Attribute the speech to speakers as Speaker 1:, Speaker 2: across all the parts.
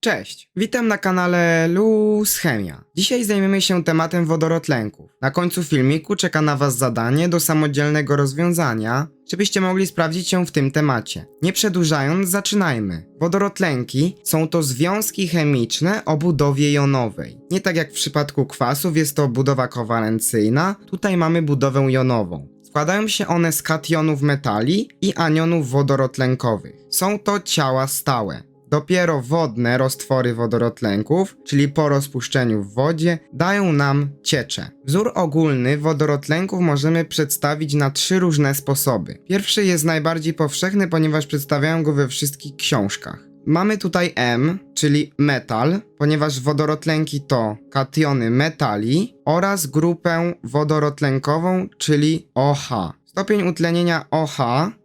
Speaker 1: Cześć, witam na kanale Luz Chemia. Dzisiaj zajmiemy się tematem wodorotlenków. Na końcu filmiku czeka na Was zadanie do samodzielnego rozwiązania, żebyście mogli sprawdzić się w tym temacie. Nie przedłużając, zaczynajmy. Wodorotlenki są to związki chemiczne o budowie jonowej. Nie tak jak w przypadku kwasów jest to budowa kowalencyjna, tutaj mamy budowę jonową. Składają się one z kationów metali i anionów wodorotlenkowych. Są to ciała stałe. Dopiero wodne roztwory wodorotlenków, czyli po rozpuszczeniu w wodzie, dają nam ciecze. Wzór ogólny wodorotlenków możemy przedstawić na trzy różne sposoby. Pierwszy jest najbardziej powszechny, ponieważ przedstawiają go we wszystkich książkach. Mamy tutaj M, czyli metal, ponieważ wodorotlenki to kationy metali oraz grupę wodorotlenkową, czyli OH. Stopień utlenienia OH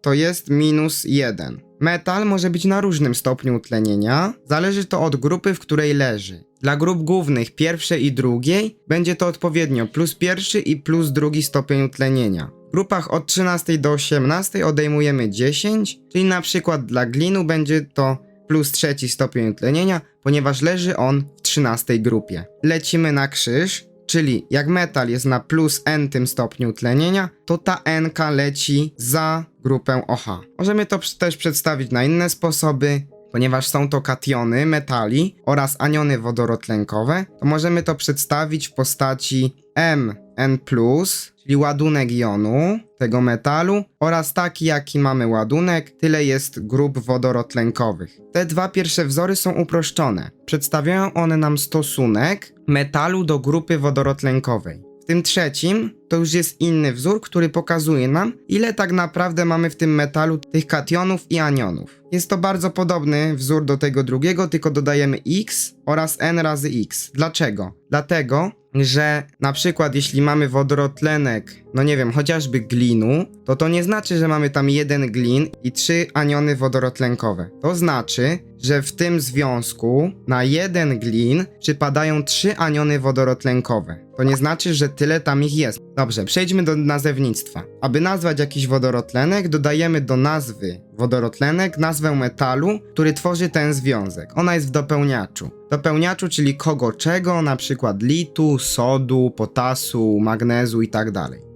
Speaker 1: to jest minus 1. Metal może być na różnym stopniu utlenienia, zależy to od grupy, w której leży. Dla grup głównych pierwszej i drugiej będzie to odpowiednio plus pierwszy i plus drugi stopień utlenienia. W grupach od 13 do 18 odejmujemy 10, czyli na przykład dla glinu będzie to plus trzeci stopień utlenienia, ponieważ leży on w 13 grupie. Lecimy na krzyż, czyli jak metal jest na plus n tym stopniu utlenienia, to ta n leci za grupę OH. Możemy to też przedstawić na inne sposoby, ponieważ są to kationy metali oraz aniony wodorotlenkowe, to możemy to przedstawić w postaci Mn+, czyli ładunek jonu tego metalu oraz taki jaki mamy ładunek, tyle jest grup wodorotlenkowych. Te dwa pierwsze wzory są uproszczone. Przedstawiają one nam stosunek metalu do grupy wodorotlenkowej. W tym trzecim to już jest inny wzór, który pokazuje nam, ile tak naprawdę mamy w tym metalu tych kationów i anionów. Jest to bardzo podobny wzór do tego drugiego, tylko dodajemy x oraz n razy x. Dlaczego? Dlatego, że na przykład jeśli mamy wodorotlenek, no nie wiem, chociażby glinu, to to nie znaczy, że mamy tam jeden glin i trzy aniony wodorotlenkowe. To znaczy, że w tym związku na jeden glin przypadają trzy aniony wodorotlenkowe. To nie znaczy, że tyle tam ich jest. Dobrze, przejdźmy do nazewnictwa. Aby nazwać jakiś wodorotlenek, dodajemy do nazwy wodorotlenek nazwę metalu, który tworzy ten związek. Ona jest w dopełniaczu. Dopełniaczu, czyli kogo czego, na przykład litu, sodu, potasu, magnezu i tak.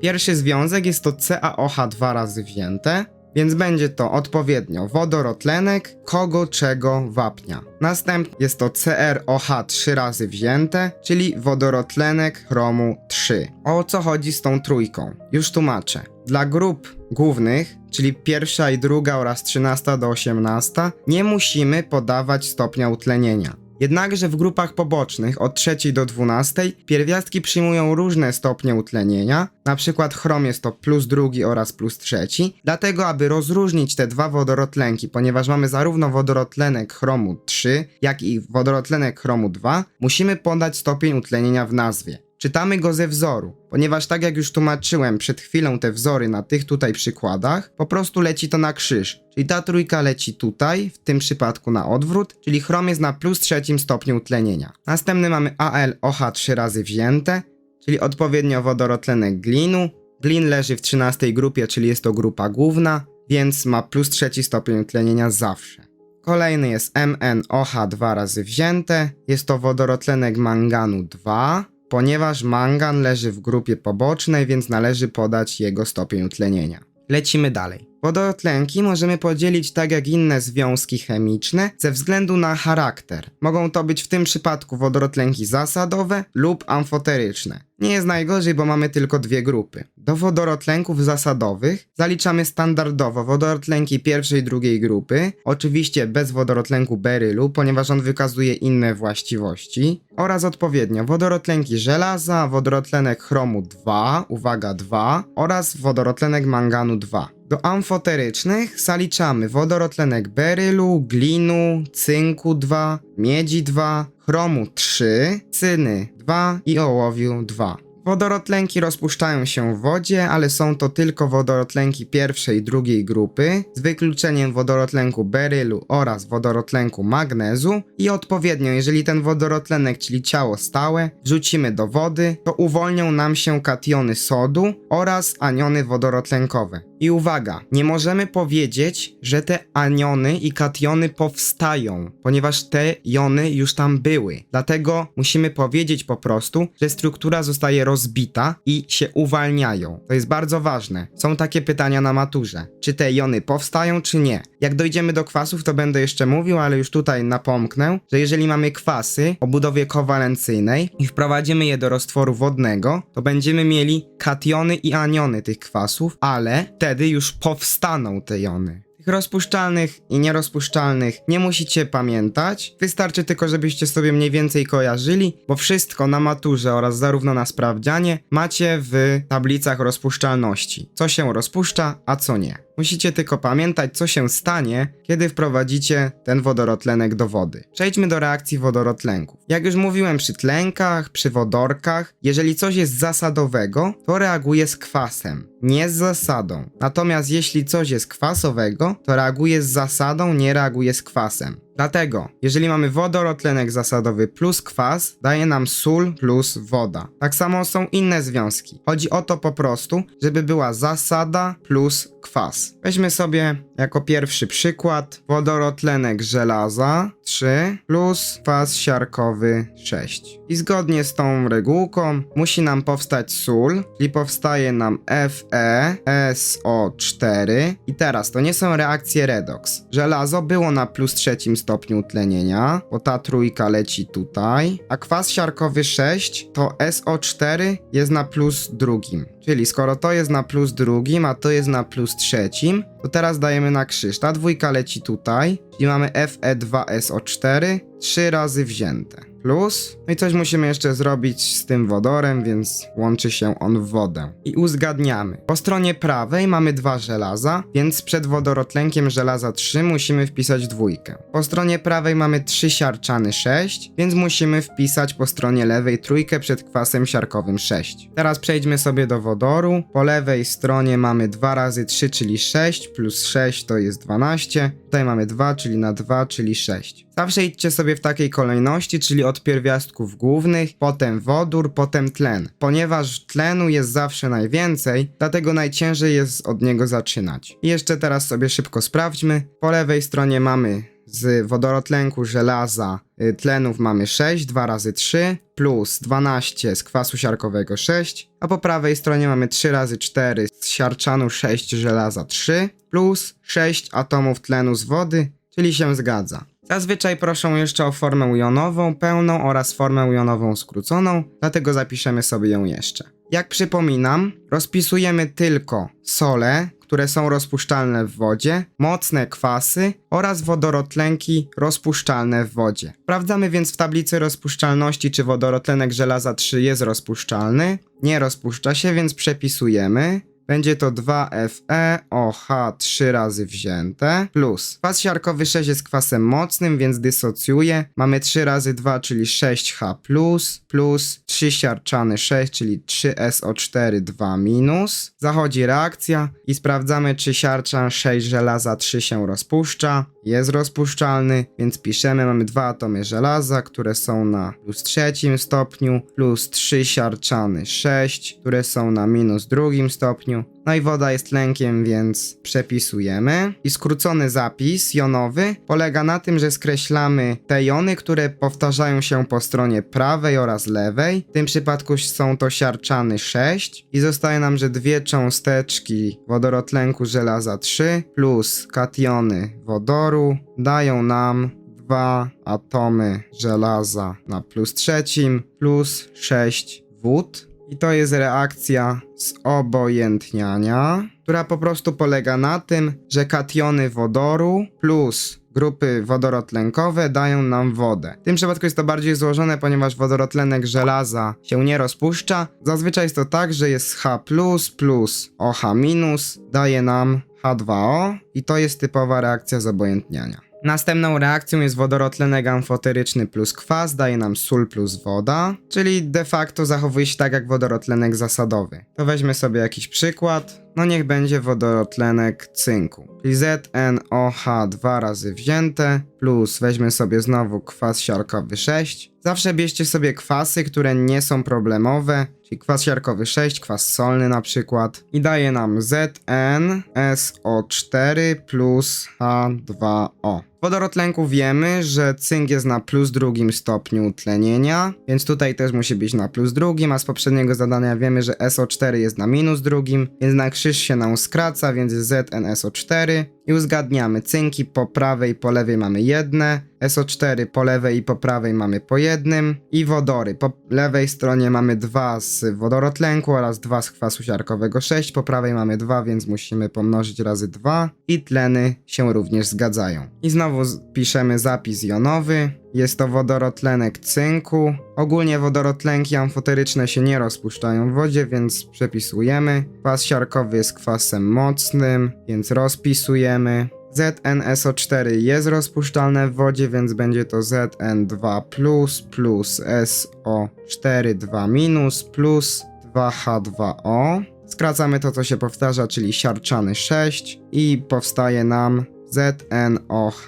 Speaker 1: Pierwszy związek jest to CaOH dwa razy wzięte, więc będzie to odpowiednio wodorotlenek, kogo czego wapnia. Następnie jest to CrOH trzy razy wzięte, czyli wodorotlenek chromu 3. O co chodzi z tą trójką? Już tłumaczę. Dla grup głównych, czyli pierwsza i druga oraz 13 do 18, nie musimy podawać stopnia utlenienia. Jednakże w grupach pobocznych od 3 do 12 pierwiastki przyjmują różne stopnie utlenienia, przykład chrom jest to plus drugi oraz plus trzeci, dlatego aby rozróżnić te dwa wodorotlenki, ponieważ mamy zarówno wodorotlenek chromu 3, jak i wodorotlenek chromu 2, musimy podać stopień utlenienia w nazwie. Czytamy go ze wzoru, ponieważ tak jak już tłumaczyłem przed chwilą te wzory na tych tutaj przykładach, po prostu leci to na krzyż. Czyli ta trójka leci tutaj, w tym przypadku na odwrót, czyli chrom jest na plus trzecim stopniu utlenienia. Następny mamy AlOH trzy razy wzięte, czyli odpowiednio wodorotlenek glinu. Glin leży w 13 grupie, czyli jest to grupa główna, więc ma plus trzeci stopień utlenienia zawsze. Kolejny jest MnOH dwa razy wzięte, jest to wodorotlenek manganu 2, ponieważ mangan leży w grupie pobocznej, więc należy podać jego stopień utlenienia. Lecimy dalej. Wodorotlenki możemy podzielić tak jak inne związki chemiczne ze względu na charakter. Mogą to być w tym przypadku wodorotlenki zasadowe lub amfoteryczne. Nie jest najgorzej, bo mamy tylko dwie grupy. Do wodorotlenków zasadowych zaliczamy standardowo wodorotlenki pierwszej i drugiej grupy, oczywiście bez wodorotlenku berylu, ponieważ on wykazuje inne właściwości, oraz odpowiednio wodorotlenki żelaza, wodorotlenek chromu 2, uwaga 2, oraz wodorotlenek manganu 2. Do amfoterycznych zaliczamy wodorotlenek berylu, glinu, cynku 2, miedzi 2, chromu 3, cyny 2 i ołowiu 2. Wodorotlenki rozpuszczają się w wodzie, ale są to tylko wodorotlenki pierwszej i drugiej grupy, z wykluczeniem wodorotlenku berylu oraz wodorotlenku magnezu i odpowiednio, jeżeli ten wodorotlenek, czyli ciało stałe, wrzucimy do wody, to uwolnią nam się kationy sodu oraz aniony wodorotlenkowe. I uwaga, nie możemy powiedzieć, że te aniony i kationy powstają, ponieważ te jony już tam były. Dlatego musimy powiedzieć po prostu, że struktura zostaje rozbita i się uwalniają. To jest bardzo ważne. Są takie pytania na maturze. Czy te jony powstają, czy nie? Jak dojdziemy do kwasów, to będę jeszcze mówił, ale już tutaj napomknę, że jeżeli mamy kwasy o budowie kowalencyjnej i wprowadzimy je do roztworu wodnego, to będziemy mieli kationy i aniony tych kwasów, ale wtedy już powstaną te jony. Tych rozpuszczalnych i nierozpuszczalnych nie musicie pamiętać. Wystarczy tylko, żebyście sobie mniej więcej kojarzyli, bo wszystko na maturze oraz zarówno na sprawdzianie macie w tablicach rozpuszczalności. Co się rozpuszcza, a co nie. Musicie tylko pamiętać, co się stanie, kiedy wprowadzicie ten wodorotlenek do wody. Przejdźmy do reakcji wodorotlenków. Jak już mówiłem przy tlenkach, przy wodorkach, jeżeli coś jest zasadowego, to reaguje z kwasem, nie z zasadą. Natomiast jeśli coś jest kwasowego, to reaguje z zasadą, nie reaguje z kwasem. Dlatego, jeżeli mamy wodorotlenek zasadowy plus kwas, daje nam sól plus woda. Tak samo są inne związki. Chodzi o to po prostu, żeby była zasada plus kwas. Weźmy sobie jako pierwszy przykład wodorotlenek żelaza 3 plus kwas siarkowy 6. I zgodnie z tą regułką musi nam powstać sól, czyli powstaje nam Fe SO4 i teraz to nie są reakcje redox. Żelazo było na plus trzecim stopniu tlenienia, bo ta trójka leci tutaj, a kwas siarkowy 6 to SO4 jest na plus drugim. Czyli skoro to jest na plus drugim, a to jest na plus trzecim, to teraz dajemy na krzyż. Ta dwójka leci tutaj, czyli mamy E Fe2SO4, trzy razy wzięte. Plus, no i coś musimy jeszcze zrobić z tym wodorem, więc łączy się on w wodę. I uzgadniamy. Po stronie prawej mamy dwa żelaza, więc przed wodorotlenkiem żelaza 3 musimy wpisać dwójkę. Po stronie prawej mamy 3 siarczany 6, więc musimy wpisać po stronie lewej trójkę przed kwasem siarkowym 6. Teraz przejdźmy sobie do wodoru. Po lewej stronie mamy 2 razy 3, czyli 6, plus 6 to jest 12. Tutaj mamy 2, czyli na 2, czyli 6. Zawsze idźcie sobie w takiej kolejności, czyli od pierwiastków głównych, potem wodór, potem tlen. Ponieważ tlenu jest zawsze najwięcej, dlatego najciężej jest od niego zaczynać. I jeszcze teraz sobie szybko sprawdźmy. Po lewej stronie mamy z wodorotlenku żelaza y, tlenów mamy 6, 2 razy 3, plus 12 z kwasu siarkowego 6, a po prawej stronie mamy 3 razy 4 z siarczanu 6 żelaza 3, plus 6 atomów tlenu z wody, czyli się zgadza. Zazwyczaj proszą jeszcze o formę jonową pełną oraz formę jonową skróconą, dlatego zapiszemy sobie ją jeszcze. Jak przypominam, rozpisujemy tylko sole, które są rozpuszczalne w wodzie, mocne kwasy oraz wodorotlenki rozpuszczalne w wodzie. Sprawdzamy więc w tablicy rozpuszczalności, czy wodorotlenek żelaza 3 jest rozpuszczalny. Nie rozpuszcza się, więc przepisujemy. Będzie to 2Fe OH 3 razy wzięte plus kwas siarkowy 6 jest kwasem mocnym, więc dysocjuje. Mamy 3 razy 2, czyli 6H plus plus 3 siarczany 6, czyli 3SO4 2 minus. Zachodzi reakcja i sprawdzamy, czy siarczan 6 żelaza 3 się rozpuszcza. Jest rozpuszczalny, więc piszemy, mamy dwa atomy żelaza, które są na plus trzecim stopniu, plus 3 siarczany 6, które są na minus drugim stopniu. No i woda jest tlenkiem, więc przepisujemy. I skrócony zapis jonowy polega na tym, że skreślamy te jony, które powtarzają się po stronie prawej oraz lewej. W tym przypadku są to siarczany 6 i zostaje nam, że dwie cząsteczki wodorotlenku żelaza 3 plus kationy wodoru dają nam dwa atomy żelaza na plus trzecim plus 6 wód. I to jest reakcja zobojętniania, która po prostu polega na tym, że kationy wodoru plus grupy wodorotlenkowe dają nam wodę. W tym przypadku jest to bardziej złożone, ponieważ wodorotlenek żelaza się nie rozpuszcza. Zazwyczaj jest to tak, że jest H plus OH daje nam H2O i to jest typowa reakcja zobojętniania. Następną reakcją jest wodorotlenek amfoteryczny plus kwas, daje nam sól plus woda, czyli de facto zachowuje się tak jak wodorotlenek zasadowy. To weźmy sobie jakiś przykład. no niech będzie wodorotlenek cynku. Czyli ZnOH dwa razy wzięte, plus weźmy sobie znowu kwas siarkowy 6. Zawsze bierzcie sobie kwasy, które nie są problemowe, czyli kwas siarkowy 6, kwas solny na przykład. I daje nam ZnSO4 plus H2O. Wodorotlenku wiemy, że cynk jest na plus drugim stopniu tlenienia, więc tutaj też musi być na plus drugim, a z poprzedniego zadania wiemy, że SO4 jest na minus drugim, więc na krzyż się nam skraca, więc jest ZnSO4 i uzgadniamy. Cynki po prawej i po lewej mamy jedne, SO4 po lewej i po prawej mamy po jednym i wodory. Po lewej stronie mamy dwa z wodorotlenku oraz dwa z kwasu siarkowego 6, po prawej mamy dwa, więc musimy pomnożyć razy dwa i tleny się również zgadzają. I znowu z- piszemy zapis jonowy. Jest to wodorotlenek cynku. Ogólnie wodorotlenki amfoteryczne się nie rozpuszczają w wodzie, więc przepisujemy. Kwas siarkowy jest kwasem mocnym, więc rozpisujemy. ZnSO4 jest rozpuszczalne w wodzie, więc będzie to Zn2 plus plus SO4 2 minus plus 2H2O. Skracamy to, co się powtarza, czyli siarczany 6 i powstaje nam ZnOH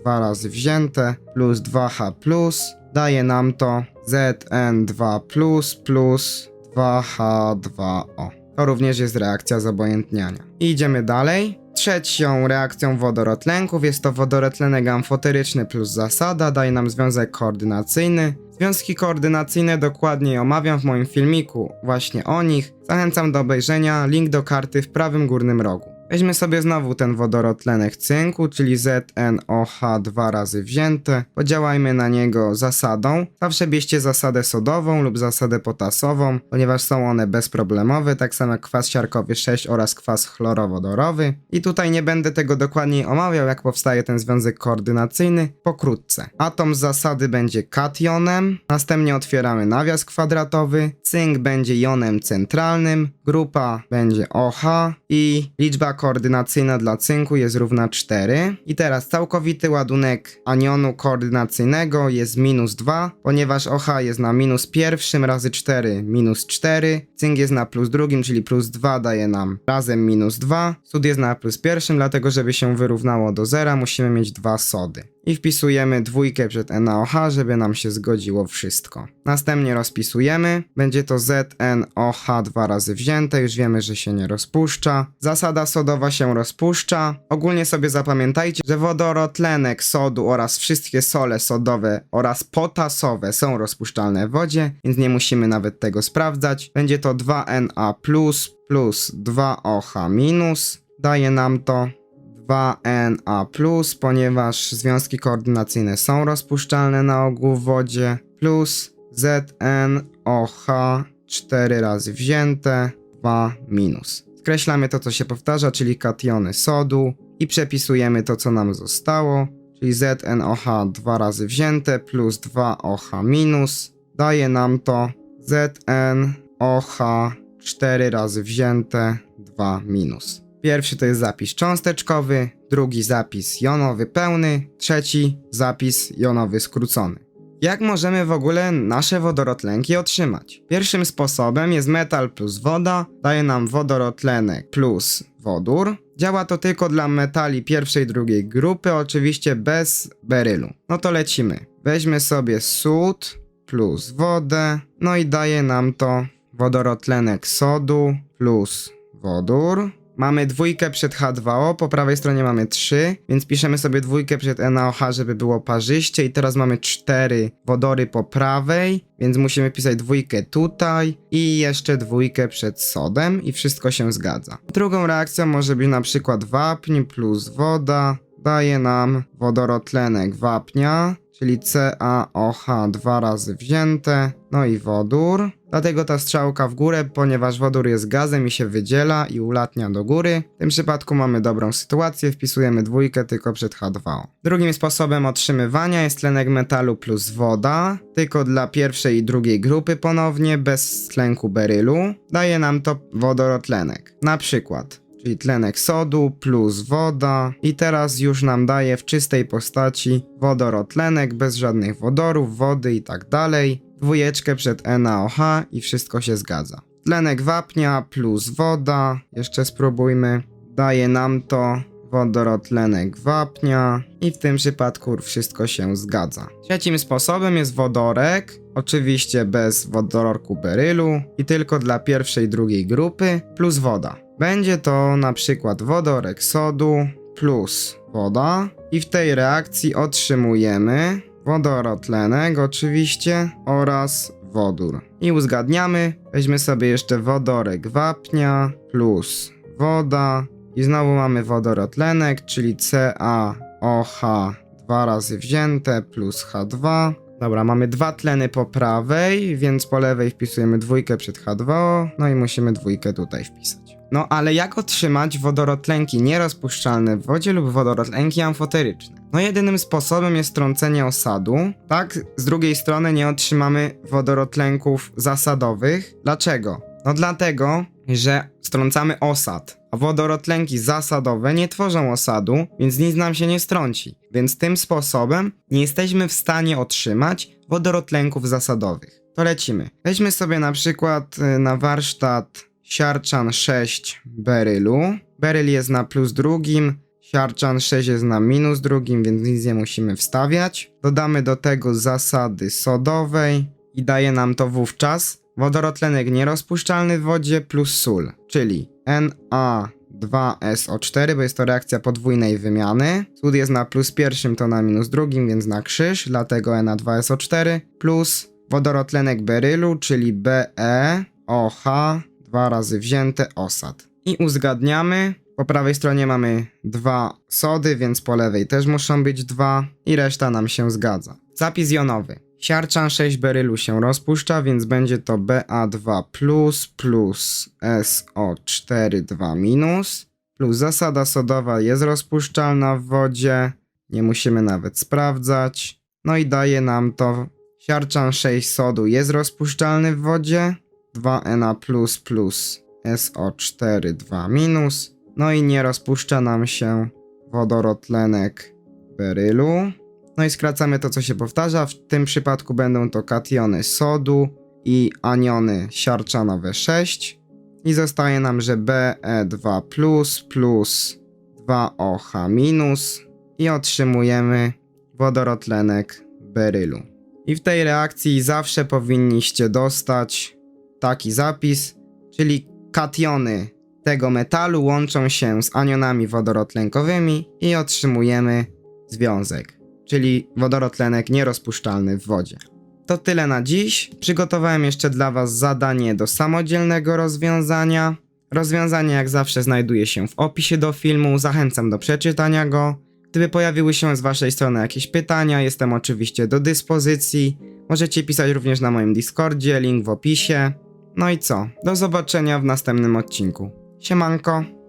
Speaker 1: dwa razy wzięte plus 2H plus daje nam to Zn2 plus plus 2H2O. To również jest reakcja zobojętniania. I idziemy dalej. Trzecią reakcją wodorotlenków jest to wodorotlenek amfoteryczny plus zasada, daje nam związek koordynacyjny. Związki koordynacyjne dokładniej omawiam w moim filmiku, właśnie o nich. Zachęcam do obejrzenia, link do karty w prawym górnym rogu. Weźmy sobie znowu ten wodorotlenek cynku, czyli ZnOH dwa razy wzięte. Podziałajmy na niego zasadą. Zawsze bierzcie zasadę sodową lub zasadę potasową, ponieważ są one bezproblemowe, tak samo jak kwas siarkowy 6 oraz kwas chlorowodorowy. I tutaj nie będę tego dokładniej omawiał, jak powstaje ten związek koordynacyjny, pokrótce. Atom z zasady będzie kationem, następnie otwieramy nawias kwadratowy, cynk będzie jonem centralnym, grupa będzie OH i liczba koordynacyjna dla cynku jest równa 4. I teraz całkowity ładunek anionu koordynacyjnego jest minus 2, ponieważ OH jest na minus pierwszym razy 4 minus 4, cynk jest na plus drugim, czyli plus 2 daje nam razem minus 2, sód jest na plus pierwszym, dlatego żeby się wyrównało do zera musimy mieć dwa sody. I wpisujemy dwójkę przed NaOH, żeby nam się zgodziło wszystko. Następnie rozpisujemy. Będzie to ZnOH dwa razy wzięte, już wiemy, że się nie rozpuszcza. Zasada sodowa się rozpuszcza. Ogólnie sobie zapamiętajcie, że wodorotlenek sodu oraz wszystkie sole sodowe oraz potasowe są rozpuszczalne w wodzie, więc nie musimy nawet tego sprawdzać. Będzie to 2Na plus plus 2OH minus. Daje nam to 2Na+, ponieważ związki koordynacyjne są rozpuszczalne na ogół w wodzie, plus ZnOH 4 razy wzięte, 2 minus. Skreślamy to, co się powtarza, czyli kationy sodu i przepisujemy to, co nam zostało, czyli ZnOH 2 razy wzięte plus 2OH minus, daje nam to ZnOH 4 razy wzięte, 2 minus. Pierwszy to jest zapis cząsteczkowy, drugi zapis jonowy pełny, trzeci zapis jonowy skrócony. Jak możemy w ogóle nasze wodorotlenki otrzymać? Pierwszym sposobem jest metal plus woda, daje nam wodorotlenek plus wodór. Działa to tylko dla metali pierwszej i drugiej grupy, oczywiście bez berylu. No to lecimy. Weźmy sobie sód plus wodę, no i daje nam to wodorotlenek sodu plus wodór. Mamy dwójkę przed H2O, po prawej stronie mamy 3, więc piszemy sobie dwójkę przed NaOH, żeby było parzyście i teraz mamy 4 wodory po prawej, więc musimy pisać dwójkę tutaj i jeszcze dwójkę przed sodem i wszystko się zgadza. Drugą reakcją może być na przykład wapń plus woda, daje nam wodorotlenek wapnia, czyli CaOH dwa razy wzięte, no i wodór. Dlatego ta strzałka w górę, ponieważ wodór jest gazem i się wydziela i ulatnia do góry. W tym przypadku mamy dobrą sytuację, wpisujemy dwójkę tylko przed H2O. Drugim sposobem otrzymywania jest tlenek metalu plus woda, tylko dla pierwszej i drugiej grupy ponownie, bez tlenku berylu. Daje nam to wodorotlenek. Na przykład czyli tlenek sodu plus woda i teraz już nam daje w czystej postaci wodorotlenek bez żadnych wodorów, wody i tak dalej. Dwójeczkę przed NaOH i wszystko się zgadza. Tlenek wapnia plus woda. Jeszcze spróbujmy. Daje nam to wodorotlenek wapnia i w tym przypadku wszystko się zgadza. Trzecim sposobem jest wodorek, oczywiście bez wodorku berylu i tylko dla pierwszej i drugiej grupy plus woda. Będzie to na przykład wodorek sodu plus woda i w tej reakcji otrzymujemy wodorotlenek oczywiście oraz wodór. I uzgadniamy, weźmy sobie jeszcze wodorek wapnia plus woda i znowu mamy wodorotlenek, czyli CaOH dwa razy wzięte plus H2. Dobra, mamy dwa tleny po prawej, więc po lewej wpisujemy dwójkę przed H2, no i musimy dwójkę tutaj wpisać. No ale jak otrzymać wodorotlenki nierozpuszczalne w wodzie lub wodorotlenki amfoteryczne? No jedynym sposobem jest trącenie osadu. Tak, z drugiej strony nie otrzymamy wodorotlenków zasadowych. Dlaczego? No dlatego, że strącamy osad, a wodorotlenki zasadowe nie tworzą osadu, więc nic nam się nie strąci. Więc tym sposobem nie jesteśmy w stanie otrzymać wodorotlenków zasadowych. To lecimy. Weźmy sobie na przykład y, na warsztat siarczan 6 berylu. Beryl jest na plus drugim, siarczan 6 jest na minus drugim, więc nic nie musimy wstawiać. Dodamy do tego zasady sodowej i daje nam to wówczas wodorotlenek nierozpuszczalny w wodzie plus sól, czyli Na2SO4, bo jest to reakcja podwójnej wymiany. Sód jest na plus pierwszym, to na minus drugim, więc na krzyż, dlatego Na2SO4 plus wodorotlenek berylu, czyli BeOH dwa razy wzięte osad. I uzgadniamy. Po prawej stronie mamy dwa sody, więc po lewej też muszą być dwa i reszta nam się zgadza. Zapis jonowy. Siarczan 6 berylu się rozpuszcza, więc będzie to Ba2 plus plus SO4 2 minus plus zasada sodowa jest rozpuszczalna w wodzie, nie musimy nawet sprawdzać. No i daje nam to siarczan 6 sodu jest rozpuszczalny w wodzie, 2Na plus plus SO4 2 minus. No i nie rozpuszcza nam się wodorotlenek berylu. No i skracamy to, co się powtarza. W tym przypadku będą to kationy sodu i aniony siarczanowe 6. I zostaje nam, że BE2 plus plus 2OH minus i otrzymujemy wodorotlenek berylu. I w tej reakcji zawsze powinniście dostać taki zapis, czyli kationy tego metalu łączą się z anionami wodorotlenkowymi i otrzymujemy związek, czyli wodorotlenek nierozpuszczalny w wodzie. To tyle na dziś. Przygotowałem jeszcze dla Was zadanie do samodzielnego rozwiązania. Rozwiązanie jak zawsze znajduje się w opisie do filmu, zachęcam do przeczytania go. Gdyby pojawiły się z Waszej strony jakieś pytania, jestem oczywiście do dyspozycji. Możecie pisać również na moim Discordzie, link w opisie. No i co? Do zobaczenia w następnym odcinku. Siemanko.